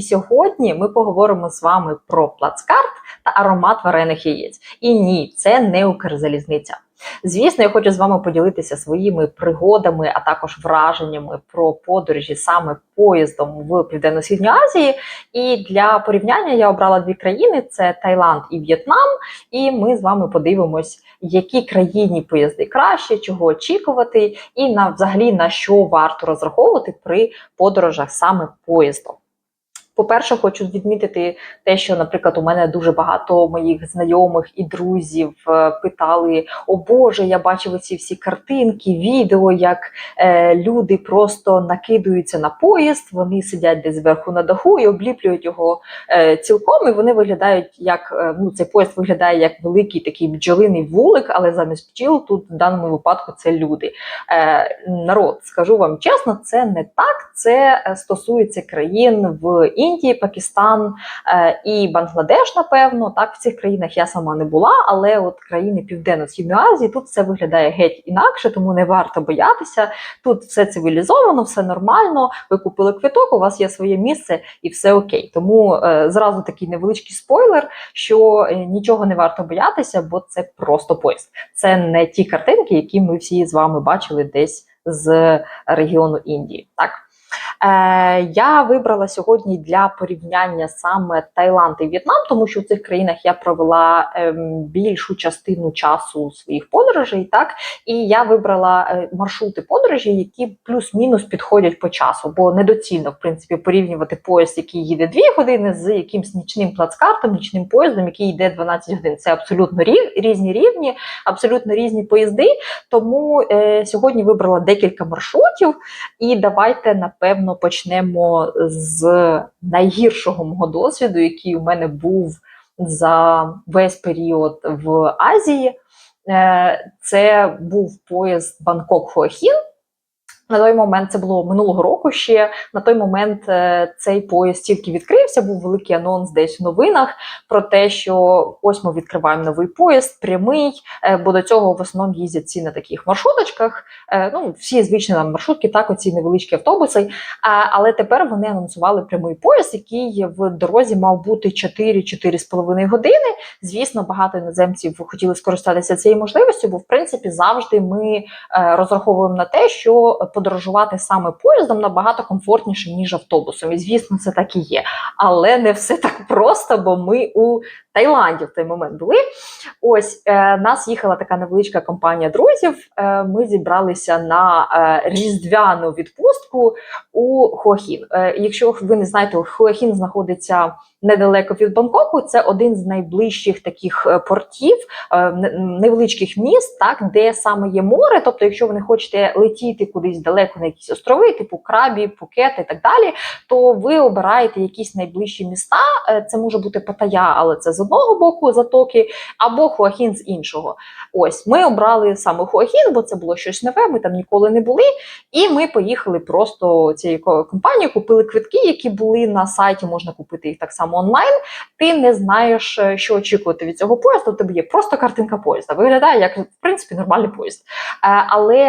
І сьогодні ми поговоримо з вами про плацкарт та аромат варених яєць. І ні, це не Укрзалізниця. Звісно, я хочу з вами поділитися своїми пригодами, а також враженнями про подорожі саме поїздом в Південно-Східній Азії. І для порівняння я обрала дві країни: це Таїланд і В'єтнам. І ми з вами подивимось, які країні поїзди краще, чого очікувати, і на взагалі на що варто розраховувати при подорожах саме поїздом. По-перше, хочу відмітити те, що, наприклад, у мене дуже багато моїх знайомих і друзів е, питали: О Боже, я бачив ці всі картинки, відео, як е, люди просто накидаються на поїзд, вони сидять десь зверху на даху і обліплюють його е, цілком. І вони виглядають як е, ну, цей поїзд виглядає як великий такий бджолиний вулик, але замість бджіл тут в даному випадку це люди. Е, народ, скажу вам чесно, це не так. Це е, стосується країн в Індії, Пакистан е, і Бангладеш, напевно. Так, в цих країнах я сама не була, але от країни Південно-Східної Азії тут все виглядає геть інакше, тому не варто боятися. Тут все цивілізовано, все нормально. Ви купили квиток, у вас є своє місце і все окей. Тому е, зразу такий невеличкий спойлер, що е, нічого не варто боятися, бо це просто поїзд. Це не ті картинки, які ми всі з вами бачили десь з регіону Індії. Так. Е, я вибрала сьогодні для порівняння саме Таїланд і В'єтнам, тому що в цих країнах я провела ем, більшу частину часу своїх подорожей, так і я вибрала е, маршрути подорожі, які плюс-мінус підходять по часу, бо недоцільно в принципі порівнювати поїзд, який їде 2 години, з якимсь нічним плацкартом, нічним поїздом, який йде 12 годин. Це абсолютно різні рівні, абсолютно різні поїзди. Тому е, сьогодні вибрала декілька маршрутів, і давайте напевно почнемо з найгіршого мого досвіду, який у мене був за весь період в Азії. Е, Це був поїзд Бангкок-Хуахін. На той момент це було минулого року ще. На той момент е, цей поїзд тільки відкрився. Був великий анонс десь в новинах про те, що ось ми відкриваємо новий поїзд, прямий. е, Бо до цього в основному їздять ці на таких маршруточках. е, Ну, всі звичні нам маршрутки, так, оці невеличкі автобуси. Але тепер вони анонсували прямий поїзд, який в дорозі мав бути 4-4,5 години. Звісно, багато іноземців хотіли скористатися цією можливістю, бо в принципі завжди ми розраховуємо на те, що подорожувати саме поїздом набагато комфортніше, ніж автобусом. І звісно, це так і є. Але не все так просто, бо ми у Таїланді в той момент були. Ось е, нас їхала така невеличка компанія друзів. Е, ми зібралися на е, різдвяну відпустку у Хуахін. Е, якщо ви не знаєте, Хуахін знаходиться недалеко від Бангкоку. Це один з найближчих таких е, портів, е, невеличких міст, так де саме є море. Тобто, якщо ви не хочете летіти кудись далеко на якісь острови, типу Крабі, Пукет і так далі, то ви обираєте якісь найближчі міста. Е, Це може бути Паттайя, але це з одного боку затоки, або Хуахін з іншого. Ось ми обрали саме Хуахін, бо це було щось нове. Ми там ніколи не були. І ми поїхали просто цією ко- компанією, купили квитки, які були на сайті. Можна купити їх так само онлайн. Ти не знаєш, е, що очікувати від цього поїзду. У тебе є просто картинка поїзда. Виглядає як в принципі нормальний поїзд. Е, Але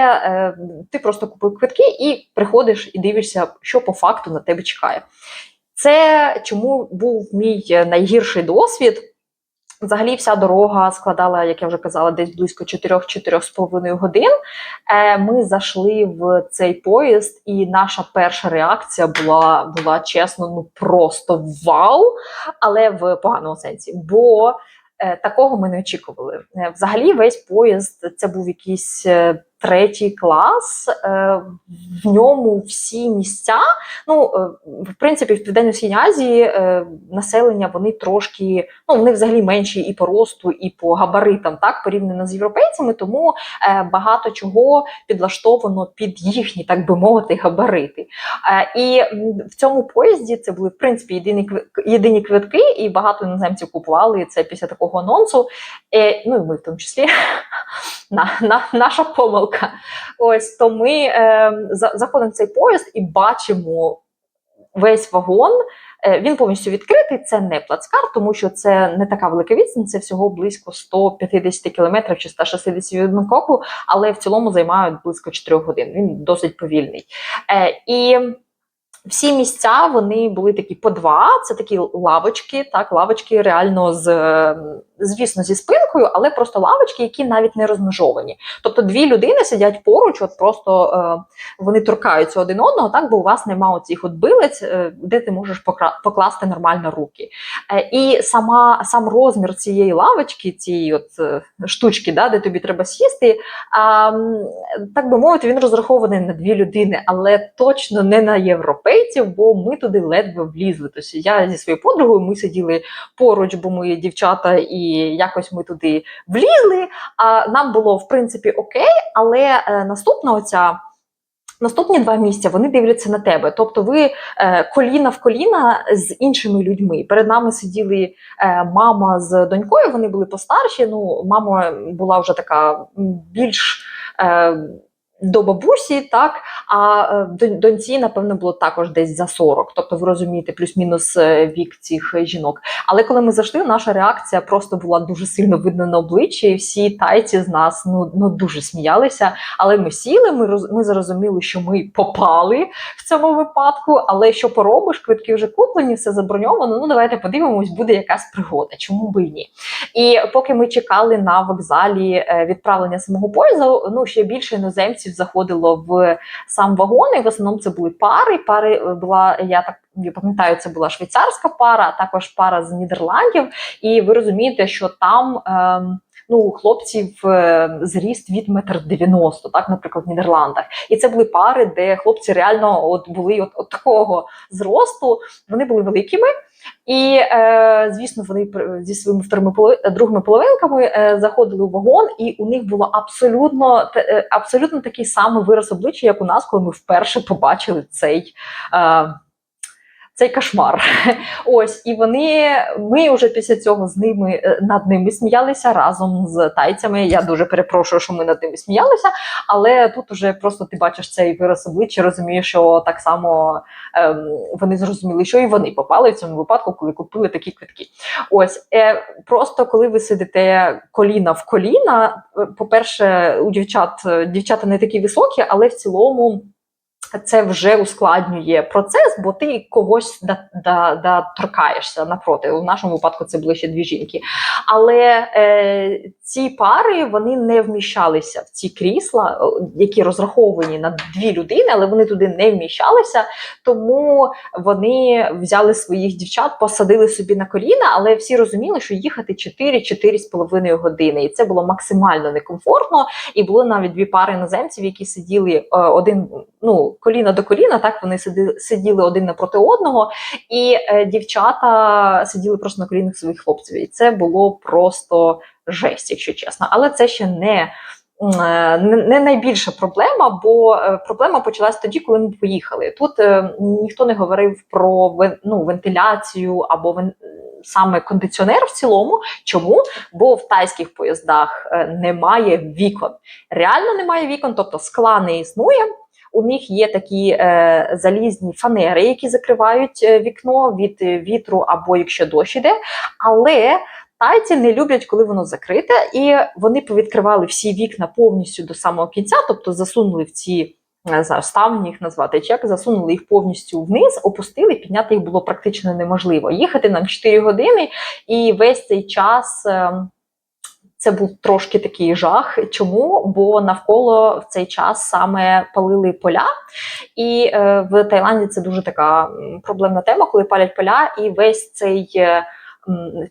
ти просто купив квитки і приходиш і дивишся, що по факту на тебе чекає. Це чому був мій найгірший досвід. Взагалі, вся дорога складала, як я вже казала, десь близько 4-4,5 годин. Е, Ми зайшли в цей поїзд, і наша перша реакція була, була чесно, ну просто вау, але в поганому сенсі. Бо е, такого ми не очікували. Е, Взагалі, весь поїзд це був якийсь. Третій клас, е, в ньому всі місця. Ну, е, в принципі, в Південно-Східній Азії е, населення вони трошки, ну вони взагалі менші і по росту, і по габаритам, так порівняно з європейцями, тому багато чого підлаштовано під їхні, так би мовити, габарити. І в цьому поїзді це були в принципі єдині єдині квитки, і багато іноземців купували це після такого анонсу. Ну і ми в тому числі. На, на, наша помилка. Ось то ми е, заходимо в цей поїзд і бачимо весь вагон. Е, Він повністю відкритий. Це не плацкар, тому що це не така велика відстань, це всього близько 150 кілометрів чи 160 від Бангкоку, але в цілому займають близько 4 годин. Він досить повільний. Е, І всі місця вони були такі по два. Це такі лавочки, так, лавочки реально з звісно зі спинкою, але просто лавочки, які навіть не розмежовані. Тобто дві людини сидять поруч, от просто е, вони торкаються один одного, так бо у вас немає оцих от билець, е, де ти можеш покласти нормально руки. Е, і сама сам розмір цієї лавочки, цієї от е, штучки, да, де тобі треба сісти, м, так би мовити, він розрахований на дві людини, але точно не на європейців, бо ми туди ледве влізли. Тобто я зі своєю подругою ми сиділи поруч, бо ми дівчата, і якось ми туди влізли. А нам було в принципі окей, але е, наступна оця. Наступні два місця вони дивляться на тебе. Тобто ви е, коліна в коліна з іншими людьми. Перед нами сиділи е, мама з донькою, вони були постарші. Ну, мама була вже така більш. Е, до бабусі, так, а е, доньці, напевно, було також десь за 40. Тобто, ви розумієте, плюс-мінус е, вік цих е, жінок. Але коли ми зайшли, наша реакція просто була дуже сильно видно на обличчі, і всі тайці з нас ну, ну дуже сміялися. Але ми сіли, ми роз, ми зрозуміли, що ми попали в цьому випадку. Але що поробиш, квитки вже куплені, все заброньовано. Ну давайте подивимось, буде якась пригода. Чому би ні? І поки ми чекали на вокзалі відправлення самого поїзду, ну ще більше іноземців заходило в сам вагон. І в основному це були пари. Пари е, була я так. Я пам'ятаю, це була швейцарська пара, а також пара з Нідерландів. І ви розумієте, що там ем, ну, у хлопців е, зріст від метр дев'яносто, так, наприклад, в Нідерландах. І це були пари, де хлопці реально от були от, от такого зросту. Вони були великими. І, е, звісно, вони зі своїми вторими полови- другими половинками е, заходили у вагон, і у них було абсолютно, е, абсолютно такий самий вираз обличчя, як у нас, коли ми вперше побачили цей. Е, цей кошмар. Ось, і вони, ми вже після цього з ними е, над ними сміялися разом з тайцями. Я дуже перепрошую, що ми над ними сміялися, але тут уже просто ти бачиш цей вираз обличчя, розумієш, що так само ем, вони зрозуміли, що і вони попали в цьому випадку, коли купили такі квитки. Ось е, просто коли ви сидите коліна в коліна, е, по-перше, у дівчат е, дівчата не такі високі, але в цілому. Це вже ускладнює процес, бо ти когось да, да, да, торкаєшся напроти. У нашому випадку це були ще дві жінки. Але е, ці пари вони не вміщалися в ці крісла, які розраховані на дві людини, але вони туди не вміщалися. Тому вони взяли своїх дівчат, посадили собі на коліна, але всі розуміли, що їхати 4-4,5 години. І це було максимально некомфортно. І були навіть дві пари іноземців, які сиділи е, один ну, коліна до коліна, так вони сиділи один напроти одного, і е, дівчата сиділи просто на колінах своїх хлопців. І це було просто жесть, якщо чесно. Але це ще не. е, Не, найбільша проблема, бо е, проблема почалась тоді, коли ми поїхали. Тут е, ніхто не говорив про ну, вентиляцію або вен, саме кондиціонер в цілому. Чому? Бо в тайських поїздах немає вікон. Реально немає вікон, тобто скла не існує. У них є такі е, залізні фанери, які закривають е, вікно від е, вітру або якщо дощ іде. Але тайці не люблять, коли воно закрите, і вони повідкривали всі вікна повністю до самого кінця, тобто засунули в ці. Не їх назвати, чи як засунули їх повністю вниз, опустили, підняти їх було практично неможливо. Їхати нам 4 години, і весь цей час е, це був трошки такий жах. Чому? Бо навколо в цей час саме палили поля, і е, в Таїланді це дуже така проблемна тема, коли палять поля, і весь цей.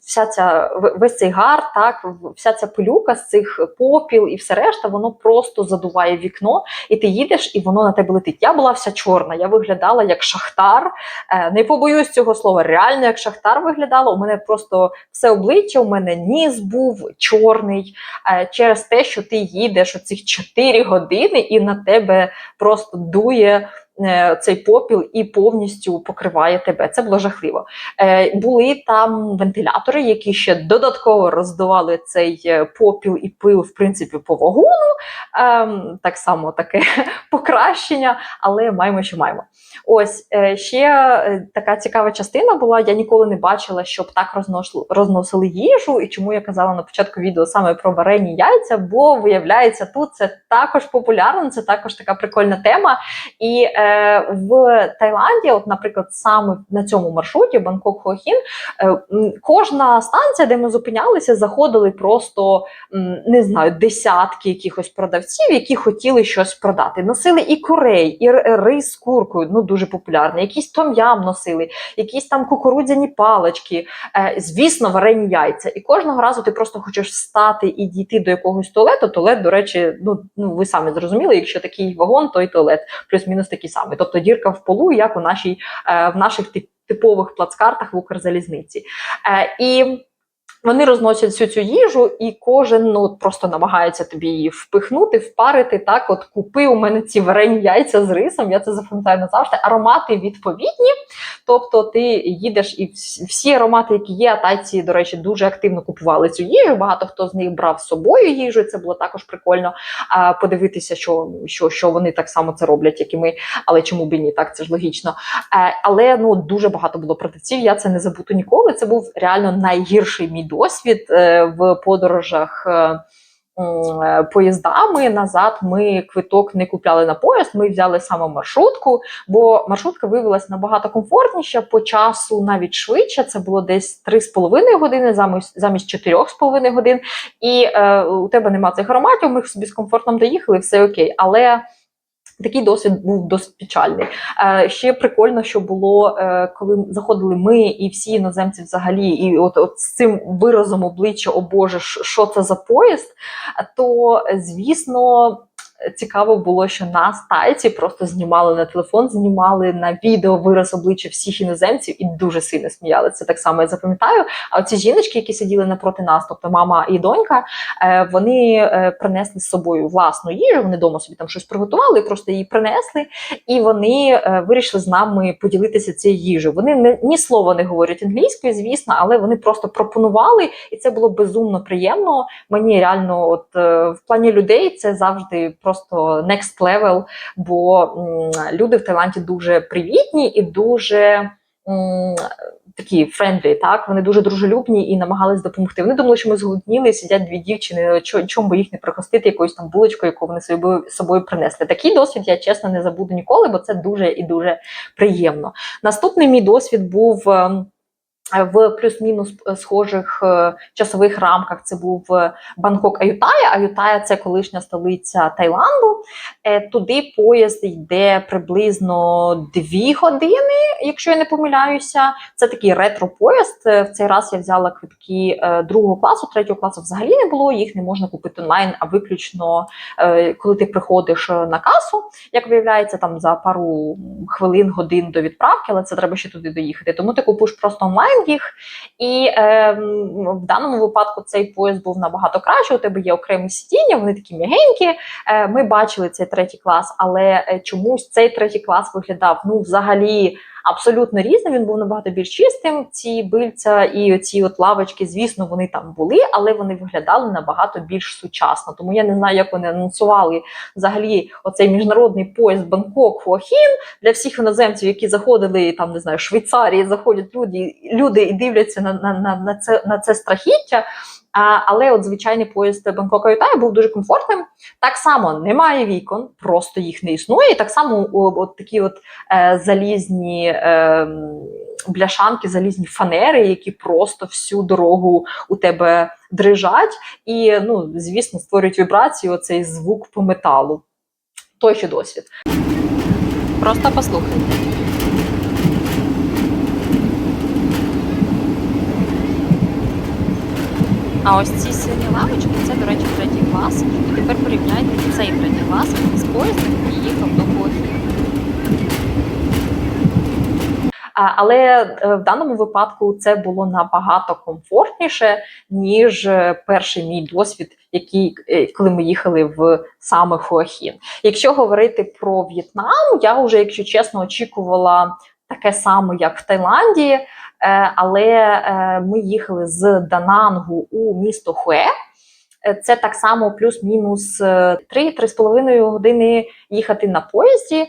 Вся ця весь цей гар, так вся ця пилюка з цих попіл і все решта, воно просто задуває вікно, і ти їдеш, і воно на тебе летить. Я була вся чорна, я виглядала як шахтар. Е, Не побоюсь цього слова, реально як шахтар виглядала. У мене просто все обличчя, у мене ніс був чорний е, через те, що ти їдеш оцих 4 години, і на тебе просто дує. Е, Цей попіл і повністю покриває тебе. Це було жахливо. Е, були там вентилятори, які ще додатково роздували цей е, попіл і пил, в принципі, по вагону. Ем, так само таке покращення, але маємо, що маємо. Ось ще така цікава частина була. Я ніколи не бачила, щоб так розносили, їжу. І чому я казала на початку відео саме про варені яйця, бо виявляється, тут це також популярно, це також така прикольна тема. І в Таїланді, от, наприклад, саме на цьому маршруті Бангкок Хуахін, е, кожна станція, де ми зупинялися, заходили просто не знаю, десятки якихось продавців, які хотіли щось продати. Носили і курей, і рис з куркою, ну дуже популярний, якісь том'ям носили, якісь там кукурудзяні палички, е, звісно, варені яйця. І кожного разу ти просто хочеш встати і дійти до якогось туалету. Туалет, до речі, ну, ну ви самі зрозуміли, якщо такий вагон, то й туалет плюс-мінус такий самий. Тобто дірка в полу, як у нашій е, в наших типових плацкартах в Укрзалізниці. Е, і вони розносять всю цю їжу, і кожен ну просто намагається тобі її впихнути, впарити. Так, от купи у мене ці варені яйця з рисом. Я це запам'ятаю назавжди. Аромати відповідні. Тобто, ти їдеш і всі аромати, які є, а тайці, до речі, дуже активно купували цю їжу. Багато хто з них брав з собою їжу. Це було також прикольно а, подивитися, що, що, що вони так само це роблять, як і ми. Але чому б і ні? Так це ж логічно. Е, але ну дуже багато було продавців. Я це не забуду ніколи. Це був реально найгірший мій досвід е, в подорожах. е, е, Поїздами назад ми квиток не купляли на поїзд, ми взяли саме маршрутку, бо маршрутка виявилася набагато комфортніша, по часу навіть швидше. Це було десь 3,5 години замість, замість 4,5 годин. І е, у тебе нема цих ароматів, ми собі з комфортом доїхали, все окей. Але Такий досвід був досить печальний. Е, ще прикольно, що було, е, коли заходили ми і всі іноземці взагалі, і от, от з цим виразом обличчя, о Боже, що це за поїзд, то звісно. Цікаво було, що нас тайці просто знімали на телефон, знімали на відео вираз обличчя всіх іноземців і дуже сильно сміяли. Це так само я запам'ятаю. А оці жіночки, які сиділи напроти нас, тобто мама і донька, е, вони е, принесли з собою власну їжу. Вони вдома собі там щось приготували, просто її принесли, і вони е, вирішили з нами поділитися цією їжею. Вони не ні слова не говорять англійською, звісно, але вони просто пропонували, і це було безумно приємно. Мені реально, от в плані людей, це завжди просто next level, бо люди в Таїланді дуже привітні і дуже. Такі френдлі, так вони дуже дружелюбні і намагались допомогти. Вони думали, що ми зголодніли, сидять дві дівчини. чо- Чому би їх не пригостити якоюсь там булочкою, яку вони собою собою принесли? Такий досвід я чесно не забуду ніколи, бо це дуже і дуже приємно. Наступний мій досвід був. В плюс-мінус е, схожих е, часових рамках це був е, Бангкок Аютая. Аютая це колишня столиця Таїланду. Туди поїзд йде приблизно дві години, якщо я не помиляюся. Це такий ретро-поїзд. В цей раз я взяла квитки другого класу, третього класу взагалі не було. Їх не можна купити онлайн, а виключно коли ти приходиш на касу. Як виявляється, там за пару хвилин, годин до відправки, але це треба ще туди доїхати. Тому ти купуєш просто онлайн їх. І е, в даному випадку цей пояс був набагато краще. У тебе є окремі сидіння, вони такі м'ягенькі. Е, ми бачили цей третій клас, але е, чомусь цей третій клас виглядав ну взагалі. Абсолютно різним, він був набагато більш чистим. Ці бильця і ці от лавочки, звісно, вони там були, але вони виглядали набагато більш сучасно. Тому я не знаю, як вони анонсували взагалі оцей міжнародний поїзд Бангкок Хуахін для всіх іноземців, які заходили там, не знаю, в Швейцарії, заходять люди, люди і дивляться на, на, на, на це на це страхіття. Але от звичайний поїзд Бангкок Аютая був дуже комфортним. Так само немає вікон, просто їх не існує. І так само от такі от е, залізні е, бляшанки, залізні фанери, які просто всю дорогу у тебе дрижать, і ну, звісно, створюють вібрацію, оцей звук по металу. Той ще досвід. Просто послухайте. А ось ці сині лавочки це, до речі, третій клас. І тепер порівняйте цей третій клас з поїздом, який їхав до Хуахі. Але е, в даному випадку це було набагато комфортніше, ніж е, перший мій досвід, який е, коли ми їхали в саме Хуахін. Якщо говорити про В'єтнам, я вже, якщо чесно, очікувала таке саме, як в Таїланді. Е, Але е, ми їхали з Данангу у місто Хуе. Е, Це так само плюс-мінус 3-3,5 години їхати на поїзді.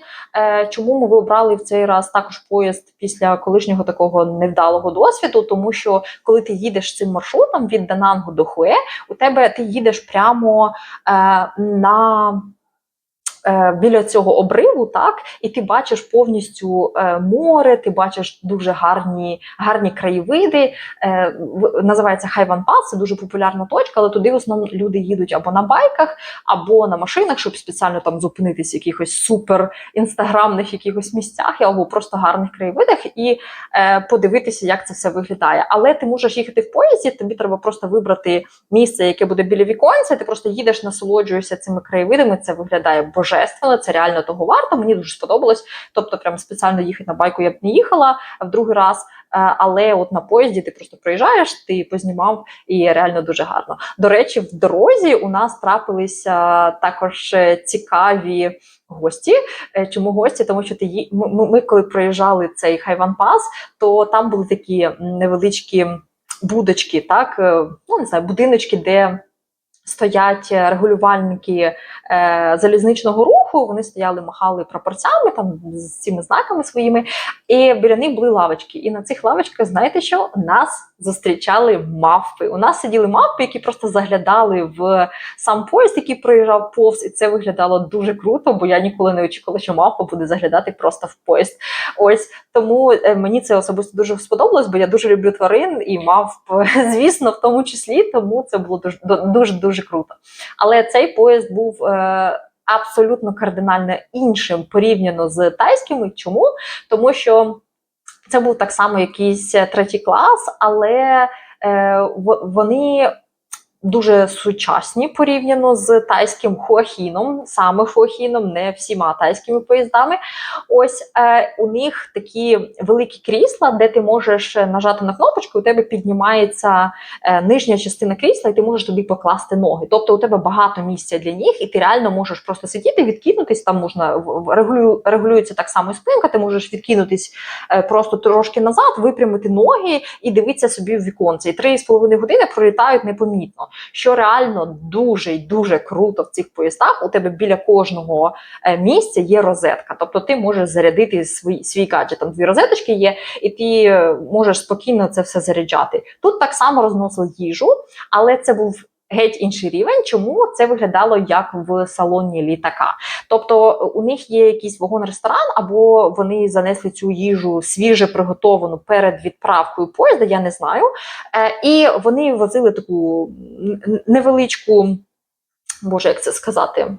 Чому ми вибрали в цей раз також поїзд після колишнього такого невдалого досвіду? Тому що коли ти їдеш цим маршрутом від Данангу до Хуе, у тебе ти їдеш прямо на біля цього обриву, так, і ти бачиш повністю е, море, ти бачиш дуже гарні, гарні краєвиди. Е, називається Хайван Пас, це дуже популярна точка, але туди в основному люди їдуть або на байках, або на машинах, щоб спеціально там зупинитись в якихось супер інстаграмних якихось місцях, або просто гарних краєвидах, і е, подивитися, як це все виглядає. Але ти можеш їхати в поїзді, тобі треба просто вибрати місце, яке буде біля віконця. Ти просто їдеш, насолоджуєшся цими краєвидами. Це виглядає божественно, це реально того варто. Мені дуже сподобалось. Тобто, прям спеціально їхати на байку я б не їхала в другий раз. е, Але от на поїзді ти просто проїжджаєш, ти познімав і реально дуже гарно. До речі, в дорозі у нас трапилися також е, цікаві гості. Е, Чому гості? Тому що ти ми, ми- коли проїжджали цей Хайван Пас, то там були такі невеличкі будочки, так ну не знаю, будиночки, де. Стоять е, регулювальники е, залізничного руху, вони стояли, махали прапорцями там з цими знаками своїми, і біля них були лавочки. І на цих лавочках, знаєте що? Нас зустрічали мавпи. У нас сиділи мавпи, які просто заглядали в сам поїзд, який проїжджав повз, і це виглядало дуже круто, бо я ніколи не очікувала, що мавпа буде заглядати просто в поїзд. Ось тому е, мені це особисто дуже сподобалось, бо я дуже люблю тварин і мавп, звісно, в тому числі, тому це було дуже дуже дуже круто. Але цей поїзд був. Е, Абсолютно кардинально іншим порівняно з тайськими. Чому? Тому що це був так само якийсь третій клас, але е, вони дуже сучасні порівняно з тайським хуахіном, саме хуахіном, не всіма тайськими поїздами. Ось е, у них такі великі крісла, де ти можеш е, нажати на кнопочку, у тебе піднімається е, нижня частина крісла, і ти можеш туди покласти ноги. Тобто у тебе багато місця для ніг, і ти реально можеш просто сидіти, відкинутись. Там можна регулю, регулюється так само і спинка. Ти можеш відкинутись е, просто трошки назад, випрямити ноги і дивитися собі в віконце. І три з половиною години пролітають непомітно. Що реально дуже й дуже круто в цих поїздах. У тебе біля кожного е, місця є розетка. Тобто ти можеш зарядити свій, свій гаджет. Там дві розеточки є, і ти е, можеш спокійно це все заряджати. Тут так само розносили їжу, але це був. Геть інший рівень, чому це виглядало як в салоні літака. Тобто у них є якийсь вагон-ресторан, або вони занесли цю їжу свіже приготовану перед відправкою поїзда, я не знаю. Е, і вони возили таку невеличку, боже, як це сказати?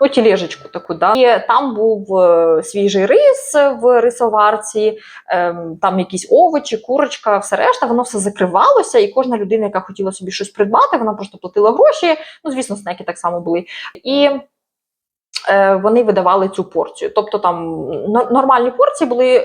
Ну, тілежечку таку, да. І там був е, свіжий рис в рисоварці, ем, там якісь овочі, курочка, все решта, воно все закривалося, і кожна людина, яка хотіла собі щось придбати, вона просто платила гроші. Ну, звісно, снеки так само були. І вони видавали цю порцію. Тобто там нормальні порції були,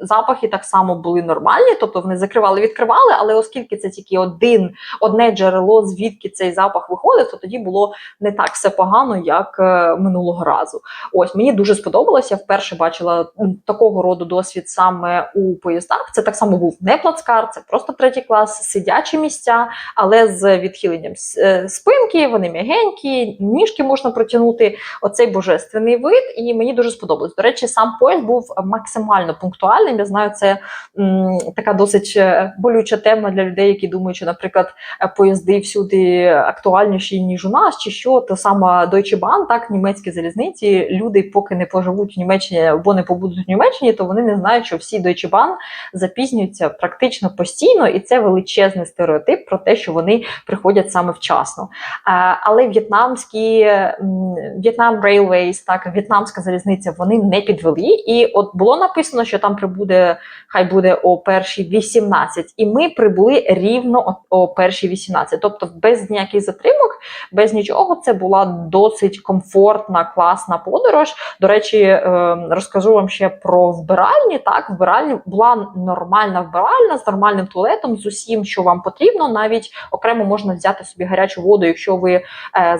запахи так само були нормальні, тобто вони закривали, відкривали, але оскільки це тільки один, одне джерело, звідки цей запах виходить, то тоді було не так все погано, як е, минулого разу. Ось мені дуже сподобалося. Вперше бачила такого роду досвід саме у поїздах. Це так само був не плацкар, це просто третій клас, сидячі місця, але з відхиленням е, спинки, вони м'ягенькі, ніжки можна протягнути. Оцей божественний вид, і мені дуже сподобалось. До речі, сам поїзд був максимально пунктуальним. Я знаю, це м, така досить е, болюча тема для людей, які думають, що, наприклад, поїзди всюди актуальніші ніж у нас, чи що то саме Deutsche Bahn, так німецькі залізниці. Люди, поки не поживуть в Німеччині або не побудуть в Німеччині, то вони не знають, що всі Deutsche Bahn запізнюються практично постійно, і це величезний стереотип про те, що вони приходять саме вчасно. Е, Але в'єтнамські м, Vietnam Railways, так в'єтнамська залізниця, вони не підвели. І от було написано, що там прибуде, хай буде о першій 18. І ми прибули рівно о, першій 18. Тобто, без ніяких затримок, без нічого, це була досить комфортна, класна подорож. До речі, е, розкажу вам ще про вбиральні. Так, вбиральні була нормальна вбиральня з нормальним туалетом, з усім, що вам потрібно. Навіть окремо можна взяти собі гарячу воду, якщо ви е,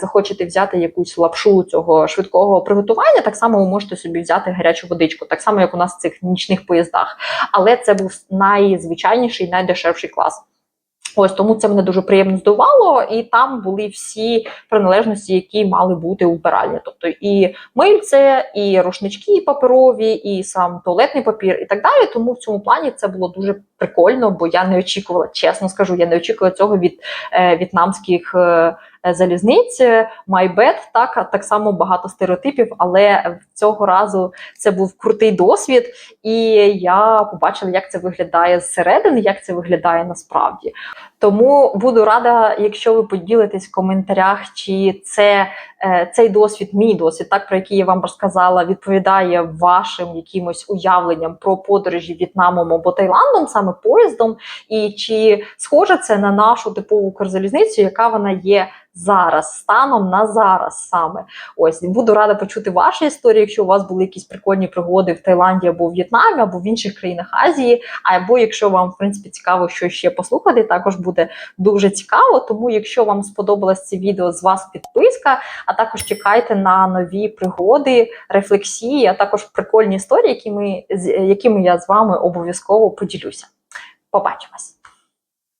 захочете взяти якусь лапшу цього швидкого приготування, так само ви можете собі взяти гарячу водичку, так само як у нас в цих нічних поїздах. Але це був найзвичайніший, найдешевший клас. Ось тому це мене дуже приємно здивувало, і там були всі приналежності, які мали бути у вбиральні. Тобто і мильце, і рушнички паперові, і сам туалетний папір, і так далі. Тому в цьому плані це було дуже прикольно, бо я не очікувала, чесно скажу, я не очікувала цього від е, в'єтнамських. Е, Залізниць, Майбет, так так само багато стереотипів, але цього разу це був крутий досвід, і я побачила, як це виглядає зсередини, як це виглядає насправді. Тому буду рада, якщо ви поділитесь в коментарях, чи це е, цей досвід, мій досвід, так про який я вам розказала, відповідає вашим якимось уявленням про подорожі В'єтнамом або Таїландом, саме поїздом, і чи схоже це на нашу типову Укрзалізницю, яка вона є зараз, станом на зараз саме. Ось буду рада почути ваші історії, якщо у вас були якісь прикольні пригоди в Таїланді або в В'єтнамі, або в інших країнах Азії. Або якщо вам в принципі цікаво, що ще послухати, також буде дуже цікаво. Тому, якщо вам сподобалось це відео, з вас підписка, а також чекайте на нові пригоди, рефлексії, а також прикольні історії, якими, якими я з вами обов'язково поділюся. Побачимось!